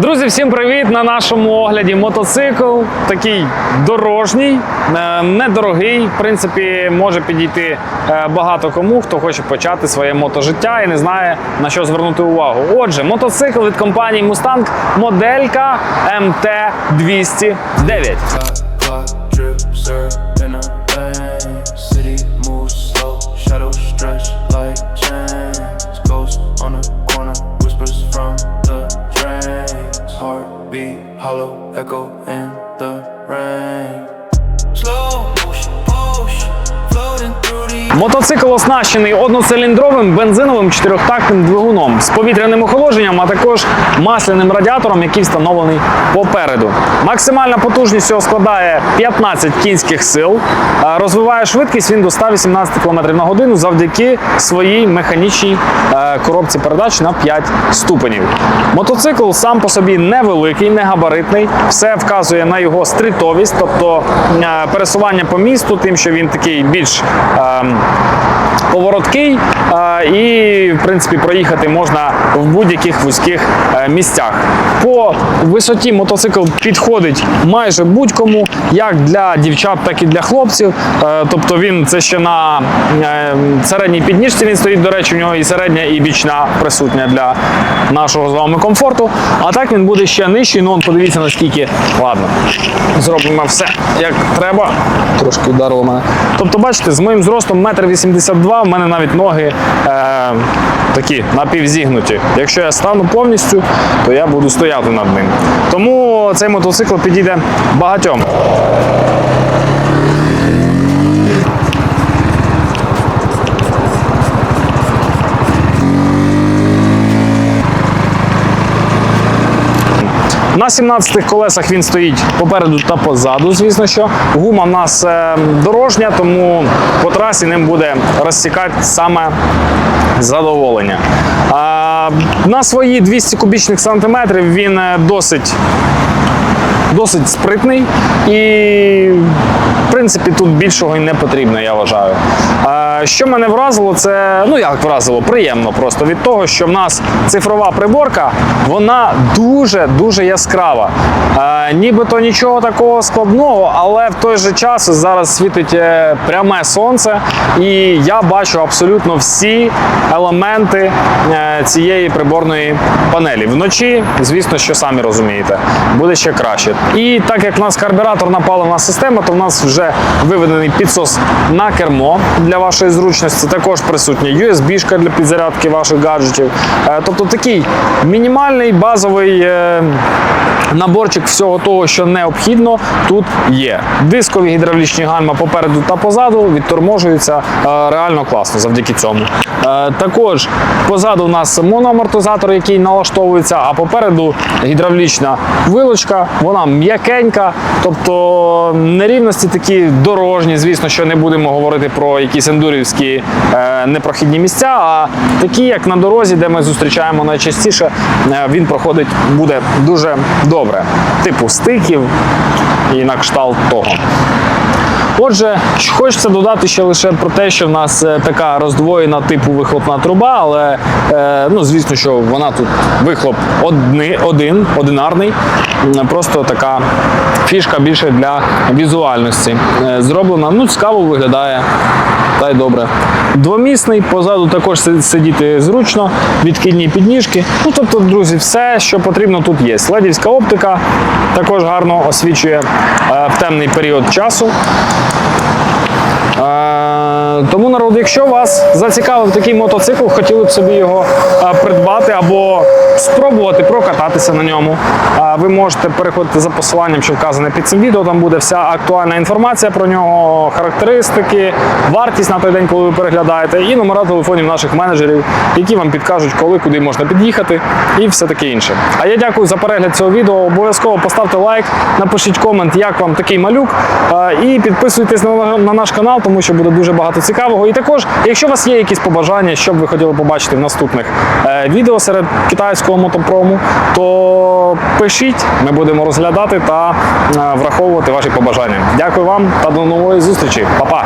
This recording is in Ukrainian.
Друзі, всім привіт! На нашому огляді мотоцикл. Такий дорожній, е, недорогий. В принципі, може підійти е, багато кому, хто хоче почати своє мотожиття і не знає на що звернути увагу. Отже, мотоцикл від компанії Mustang, моделька mt 209 hollow, echo in Мотоцикл оснащений одноциліндровим бензиновим чотирьохтактним двигуном з повітряним охолодженням, а також масляним радіатором, який встановлений попереду. Максимальна потужність цього складає 15 кінських сил. Розвиває швидкість він до 118 км на годину завдяки своїй механічній коробці передач на 5 ступенів. Мотоцикл сам по собі невеликий, не габаритний. Все вказує на його стрітовість, тобто пересування по місту, тим, що він такий більш ем, повороткий, і в принципі проїхати можна в будь-яких вузьких е, місцях. По висоті мотоцикл підходить майже будь-кому, як для дівчат, так і для хлопців. Е, Тобто він це ще на е, середній підніжці. Він стоїть. До речі, у нього і середня, і бічна присутня для нашого з вами комфорту. А так він буде ще нижчий. Ну, подивіться наскільки ладно. Зробимо все як треба. Трошки ударило мене. Тобто, бачите, з моїм зростом 1,82 два, в мене навіть ноги е, такі напівзігнуті. Якщо я стану повністю, то я буду стояти над ним. Тому цей мотоцикл підійде багатьом. На 17-х колесах він стоїть попереду та позаду, звісно що. Гума в нас е, дорожня, тому по трасі ним буде розсікати саме задоволення. На свої 200 кубічних сантиметрів він е, досить досить спритний і, в принципі, тут більшого і не потрібно, я вважаю. Що мене вразило, це ну як вразило, приємно просто від того, що в нас цифрова приборка, вона дуже дуже яскрава. Е, Нібито нічого такого складного, але в той же час зараз світить е, пряме сонце, і я бачу абсолютно всі елементи е, цієї приборної панелі. Вночі, звісно, що самі розумієте, буде ще краще. І так як в нас карбюраторна паливна система, то в нас вже виведений підсос на кермо для вашої зручності. Також присутня USB-шка для підзарядки ваших гаджетів. Е, Тобто такий мінімальний базовий е, наборчик всього того, що необхідно, тут є. Дискові гідравлічні гальма попереду та позаду відторможуються е, реально класно завдяки цьому. Е, Також позаду у нас моноамортизатор, який налаштовується, а попереду гідравлічна вилочка, вона м'якенька, тобто нерівності такі дорожні. Звісно, що не будемо говорити про якісь ендурівські е, непрохідні місця, а такі, як на дорозі, де ми зустрічаємо найчастіше, він проходить буде дуже добре. Типу стиків і на кшталт того. Отже, хочеться додати ще лише про те, що в нас е, така роздвоєна типу вихлопна труба, але е, ну, звісно, що вона тут вихлоп одни, один, одинарний. Просто така фішка більше для візуальності. Е, Зроблена, ну, цікаво виглядає. Та й добре. Двомісний, позаду також сидіти зручно, відкидні підніжки. Ну, тобто, друзі, все, що потрібно, тут є. Ледівська оптика також гарно освічує е, в темний період часу. Е, Тому народ, якщо вас зацікавив такий мотоцикл, хотіли б собі його е, придбати або спробувати прокататися на ньому, ви можете переходити за посиланням, що вказане під цим відео. Там буде вся актуальна інформація про нього, характеристики, вартість на той день, коли ви переглядаєте, і номера телефонів наших менеджерів, які вам підкажуть, коли куди можна під'їхати, і все таке інше. А я дякую за перегляд цього відео. Обов'язково поставте лайк, напишіть комент, як вам такий малюк, і підписуйтесь на, на наш канал, тому що буде дуже багато цікавого. І також, якщо у вас є якісь побажання, що б ви хотіли побачити в наступних е, відео серед китайського мотопрому, то пишіть, ми будемо розглядати та е, враховувати ваші побажання. Дякую вам та до нової зустрічі. Па-па!